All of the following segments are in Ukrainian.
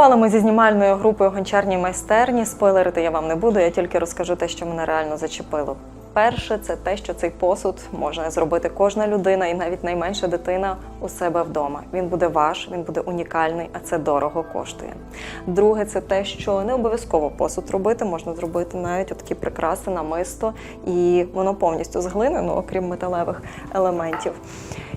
Побували ми зі знімальною групою гончарній майстерні. Спойлерити я вам не буду, я тільки розкажу те, що мене реально зачепило. Перше, це те, що цей посуд може зробити кожна людина і навіть найменша дитина у себе вдома. Він буде ваш, він буде унікальний, а це дорого коштує. Друге, це те, що не обов'язково посуд робити, можна зробити навіть такі прикраси, намисто, і воно повністю з глини, ну окрім металевих елементів.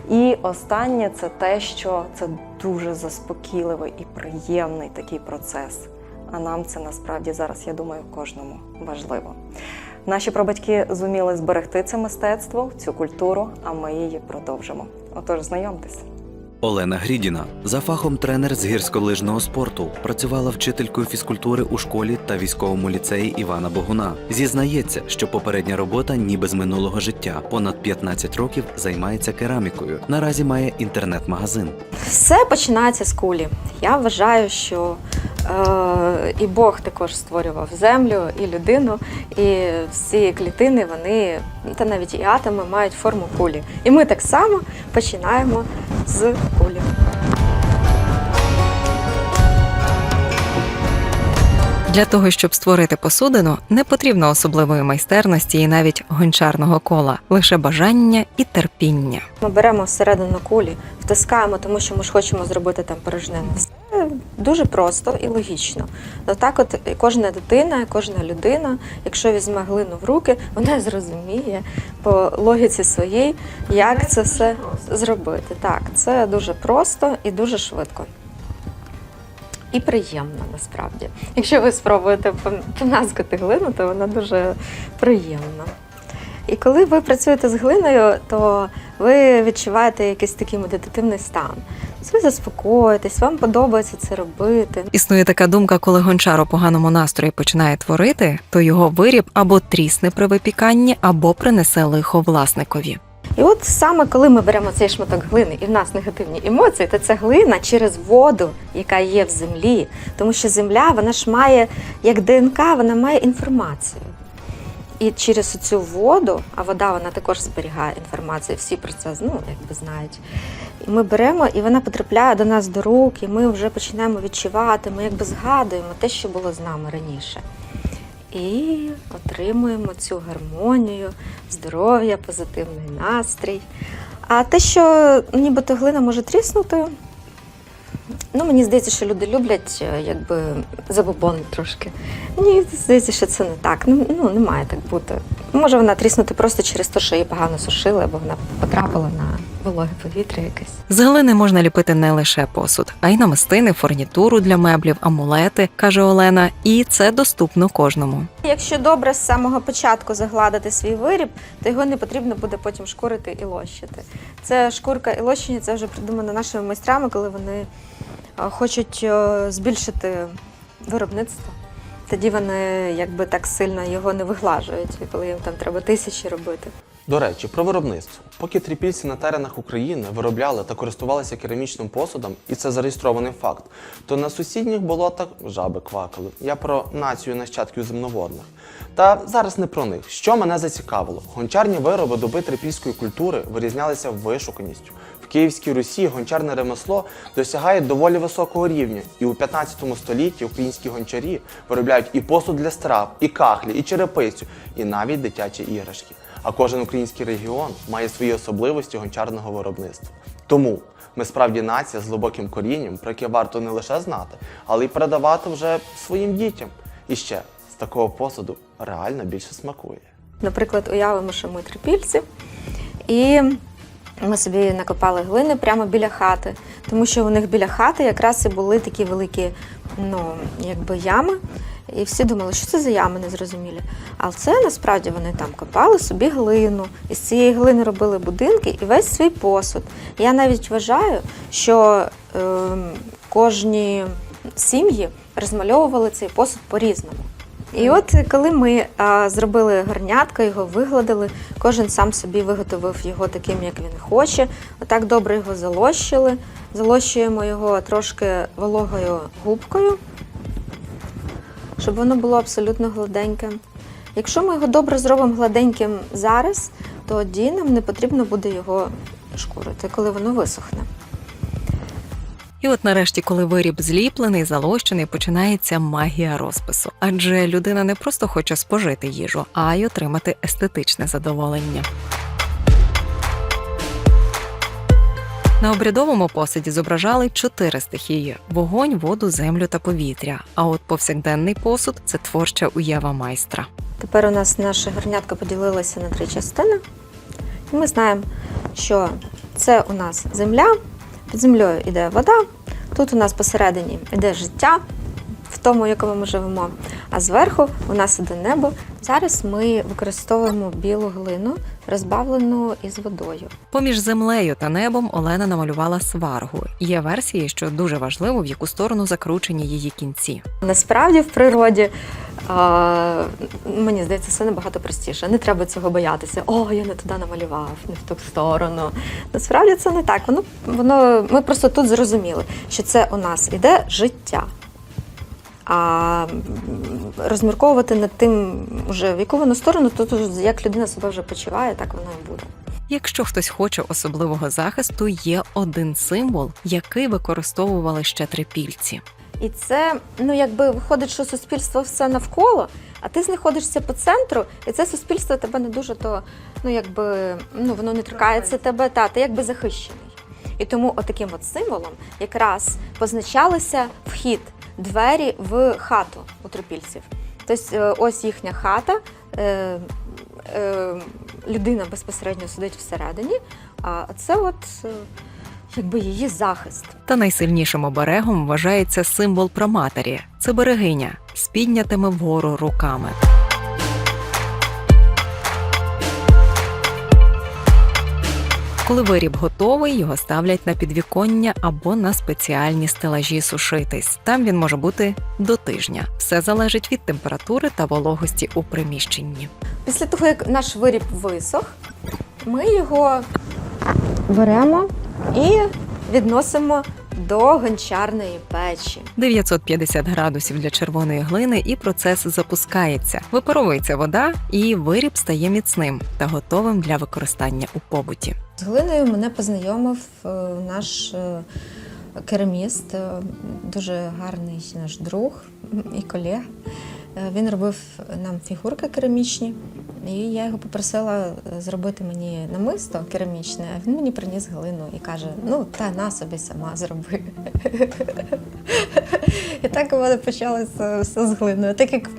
І останнє це те, що це дуже заспокійливий і приємний такий процес. А нам це насправді зараз, я думаю, кожному важливо. Наші прабатьки зуміли зберегти це мистецтво, цю культуру, а ми її продовжимо. Отож, знайомтесь. Олена Грідіна за фахом тренер з гірськолижного спорту. Працювала вчителькою фізкультури у школі та військовому ліцеї Івана Богуна. Зізнається, що попередня робота ніби з минулого життя. Понад 15 років займається керамікою. Наразі має інтернет-магазин. Все починається з кулі. Я вважаю, що е, і Бог також створював землю, і людину, і всі клітини, вони, та навіть і атоми мають форму кулі. І ми так само починаємо з кулі. Для того, щоб створити посудину, не потрібно особливої майстерності і навіть гончарного кола, лише бажання і терпіння. Ми беремо всередину кулі, втискаємо, тому що ми ж хочемо зробити там порожнину. Все дуже просто і логічно. Отак, от кожна дитина, кожна людина, якщо візьме глину в руки, вона зрозуміє по логіці своїй, як це все зробити. Так, це дуже просто і дуже швидко. І приємно насправді. Якщо ви спробуєте пом- помазкати глину, то вона дуже приємна. І коли ви працюєте з глиною, то ви відчуваєте якийсь такий медитативний стан. Ви заспокоїтесь, вам подобається це робити. Існує така думка, коли гончар у поганому настрої починає творити, то його виріб або трісне при випіканні, або принесе лихо власникові. І от саме коли ми беремо цей шматок глини і в нас негативні емоції, то це глина через воду, яка є в землі. Тому що земля, вона ж має, як ДНК, вона має інформацію. І через цю воду, а вода вона також зберігає інформацію, всі про це ну, якби знають. І ми беремо, і вона потрапляє до нас до рук, і ми вже починаємо відчувати, ми якби згадуємо те, що було з нами раніше. І отримуємо цю гармонію, здоров'я, позитивний настрій. А те, що нібито глина може тріснути, ну мені здається, що люди люблять е, якби забобон трошки. Мені здається, що це не так. Ну, ну не має так бути. Може вона тріснути просто через те, що її погано сушили, або вона потрапила на вологе повітря якесь. З глини можна ліпити не лише посуд, а й намистини, фурнітуру для меблів, амулети, каже Олена, і це доступно кожному. Якщо добре з самого початку загладити свій виріб, то його не потрібно буде потім шкурити і лощити. Це шкурка і лощення це вже придумано нашими майстрами, коли вони хочуть е, збільшити виробництво. Тоді вони якби так сильно його не виглажують, коли їм там треба тисячі робити. До речі, про виробництво. Поки трипільці на теренах України виробляли та користувалися керамічним посудом, і це зареєстрований факт, то на сусідніх болотах жаби квакали. Я про націю нащадків земноводних. Та зараз не про них. Що мене зацікавило? Гончарні вироби доби трипільської культури вирізнялися вишуканістю. Київській Русі гончарне ремесло досягає доволі високого рівня, і у 15 столітті українські гончарі виробляють і посуд для страв, і кахлі, і черепицю, і навіть дитячі іграшки. А кожен український регіон має свої особливості гончарного виробництва. Тому ми справді нація з глибоким корінням, про яке варто не лише знати, але й передавати вже своїм дітям. І ще з такого посуду реально більше смакує. Наприклад, уявимо, що ми трипільці, і ми собі накопали глини прямо біля хати, тому що у них біля хати якраз і були такі великі ну, якби ями. І всі думали, що це за ями незрозумілі. Але це насправді вони там копали собі глину, і з цієї глини робили будинки і весь свій посуд. Я навіть вважаю, що е, кожні сім'ї розмальовували цей посуд по-різному. І от коли ми а, зробили горнятко, його вигладили, кожен сам собі виготовив його таким, як він хоче. Отак добре його залощили. Залощуємо його трошки вологою губкою, щоб воно було абсолютно гладеньке. Якщо ми його добре зробимо гладеньким зараз, тоді нам не потрібно буде його шкурити, коли воно висохне. І от нарешті, коли виріб зліплений, залощений, починається магія розпису. Адже людина не просто хоче спожити їжу, а й отримати естетичне задоволення. На обрядовому посаді зображали чотири стихії: вогонь, воду, землю та повітря. А от повсякденний посуд це творча уява майстра. Тепер у нас наше горнятко поділилося на три частини. І ми знаємо, що це у нас земля, під землею йде вода, тут у нас посередині йде життя, в тому, в якому ми живемо, а зверху у нас іде небо. Зараз ми використовуємо білу глину, розбавлену із водою. Поміж землею та небом Олена намалювала сваргу. Є версії, що дуже важливо, в яку сторону закручені її кінці. Насправді в природі а, мені здається, все набагато простіше. Не треба цього боятися. О, я не туди намалював, не в ту сторону. Насправді це не так. Воно, воно, ми просто тут зрозуміли, що це у нас іде життя. А розмірковувати над тим, уже в яку воно сторону, тут як людина себе вже почуває, так воно і буде. Якщо хтось хоче особливого захисту, є один символ, який використовували ще трипільці. І це, ну якби виходить, що суспільство все навколо, а ти знаходишся по центру, і це суспільство тебе не дуже то, ну якби ну воно не торкається тебе, та ти якби захищений. І тому отаким от символом якраз позначалися вхід, двері в хату у трипільців. Тобто е, ось їхня хата, е, е, людина безпосередньо сидить всередині, а це от якби її захист. Та найсильнішим оберегом вважається символ праматері це берегиня з піднятими вгору руками. Коли виріб готовий, його ставлять на підвіконня або на спеціальні стелажі сушитись. Там він може бути до тижня. Все залежить від температури та вологості у приміщенні. Після того, як наш виріб висох, ми його беремо і відносимо до гончарної печі. 950 градусів для червоної глини, і процес запускається. Випаровується вода, і виріб стає міцним та готовим для використання у побуті. З глиною мене познайомив е, наш е, кераміст, е, дуже гарний наш друг і колега. Е, Він робив нам фігурки керамічні, і я його попросила зробити мені намисто керамічне, а він мені приніс глину і каже: ну, та на собі сама зроби. І так у мене почалося все з глиною. Так як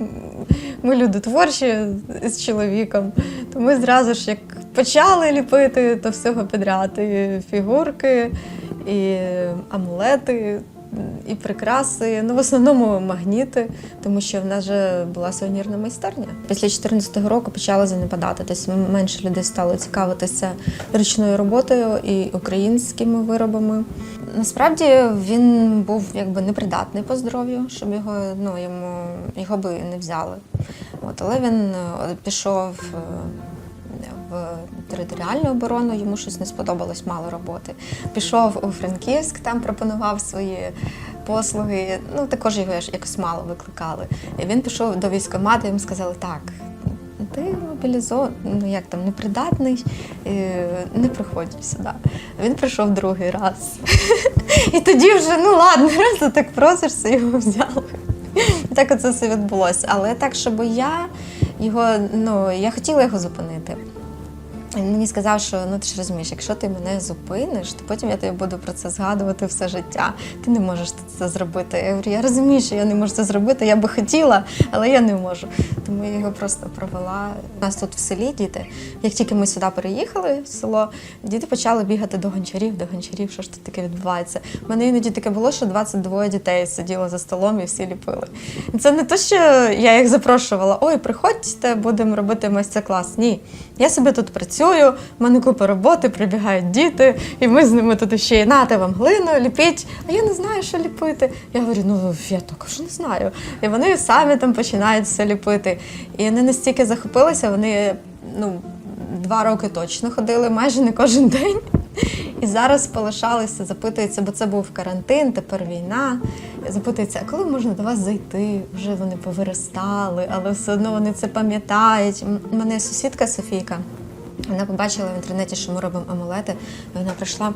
ми люди творчі з чоловіком, то ми зразу ж як почали ліпити, то всього підряд. І фігурки, і амулети, і прикраси. Ну, в основному магніти, тому що в нас вже була сувенірна майстерня. Після 2014 року почали занепадати. Тобто менше людей стало цікавитися ручною роботою і українськими виробами. Насправді він був якби непридатний по здоров'ю, щоб його ну йому його би не взяли. От, але він е, пішов е, в територіальну оборону, йому щось не сподобалось, мало роботи. Пішов у Франківськ, там пропонував свої послуги. Ну також його якось мало викликали. І він пішов до військкомату, йому сказали, так. Ти мобілізований, ну як там, непридатний, е, не приходь сюди. Він прийшов другий раз. І тоді вже, ну ладно, раз ти так просишся, його взяли. Так оце все відбулося. Але так, щоб я його, ну, я хотіла його зупинити. Він мені сказав, що ну ти ж розумієш, якщо ти мене зупиниш, то потім я тобі буду про це згадувати все життя. Ти не можеш це зробити. Я говорю, я розумію, що я не можу це зробити. Я би хотіла, але я не можу. Тому я його просто провела. У нас тут в селі діти. Як тільки ми сюди переїхали в село, діти почали бігати до гончарів, до гончарів, що ж тут таке відбувається. У мене іноді таке було, що 22 дітей сиділо за столом і всі ліпили. Це не те, що я їх запрошувала. Ой, приходьте, будемо робити майстер-клас. Ні. Я собі тут працюю, в мене купа роботи, прибігають діти, і ми з ними тут ще й нате вам глину, ліпіть. А я не знаю, що ліпити. Я говорю, ну я також не знаю. І вони самі там починають все ліпити. І вони настільки захопилися, вони ну, два роки точно ходили, майже не кожен день. І зараз полишалися, запитуються, бо це був карантин, тепер війна. Запитуються, а коли можна до вас зайти? Вже вони повиростали, але все одно вони це пам'ятають. У мене сусідка Софійка, вона побачила в інтернеті, що ми робимо амулети, і вона прийшла.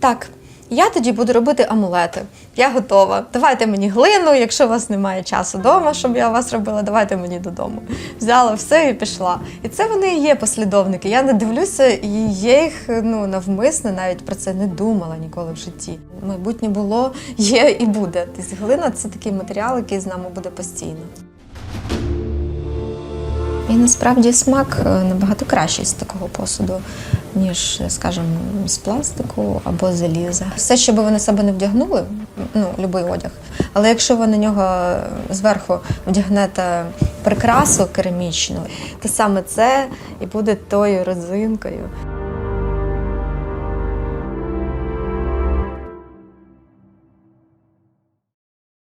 Так, Я тоді буду робити амулети. Я готова. Давайте мені глину, якщо у вас немає часу вдома, щоб я вас робила, давайте мені додому. Взяла все і пішла. І це вони і є послідовники. Я не дивлюся, і я їх ну навмисно навіть про це не думала ніколи в житті. Майбутнє було, є і буде. Тобто глина це такий матеріал, який з нами буде постійно. І насправді смак е, набагато кращий з такого посуду, ніж, скажімо, з пластику або заліза. Все, що би ви себе не вдягнули, ну, будь-який одяг. Але якщо ви на нього зверху вдягнете прикрасу керамічну, то саме це і буде тою родзинкою.